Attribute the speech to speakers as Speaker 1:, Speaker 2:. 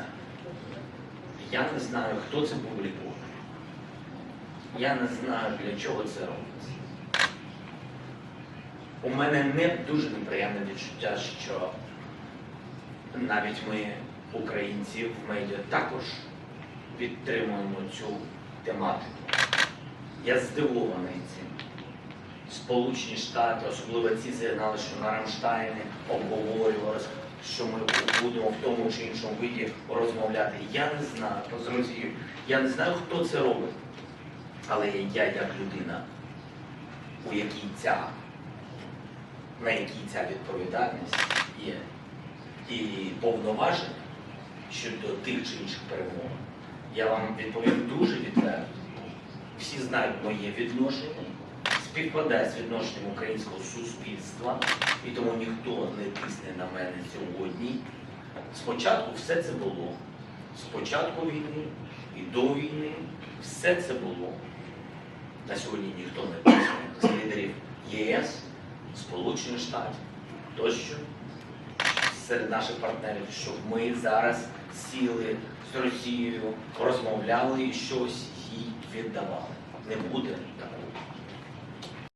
Speaker 1: робиться. Я не знаю, хто це публікує. Я не знаю, для чого це робиться. У мене не дуже неприємне відчуття, що навіть ми, українці в медіа, також підтримуємо цю тематику. Я здивований цим. Сполучені Штати, особливо ці сигнали, що на Рамштайні обговорювалося, що ми будемо в тому чи іншому виді розмовляти. Я не знаю, Росією, я не знаю, хто це робить. Але я як людина, у якій ця, на якій ця відповідальність є, і повноваження щодо тих чи інших перемог, я вам відповім дуже відверто. Всі знають моє відношення, співпадає з відношенням українського суспільства, і тому ніхто не тисне на мене сьогодні. Спочатку все це було. Спочатку війни і до війни все це було. На сьогодні ніхто не тисне з лідерів ЄС, Сполучених Штатів тощо серед наших партнерів, щоб ми зараз сіли з Росією, розмовляли і щось їй віддавали. Не буде такого.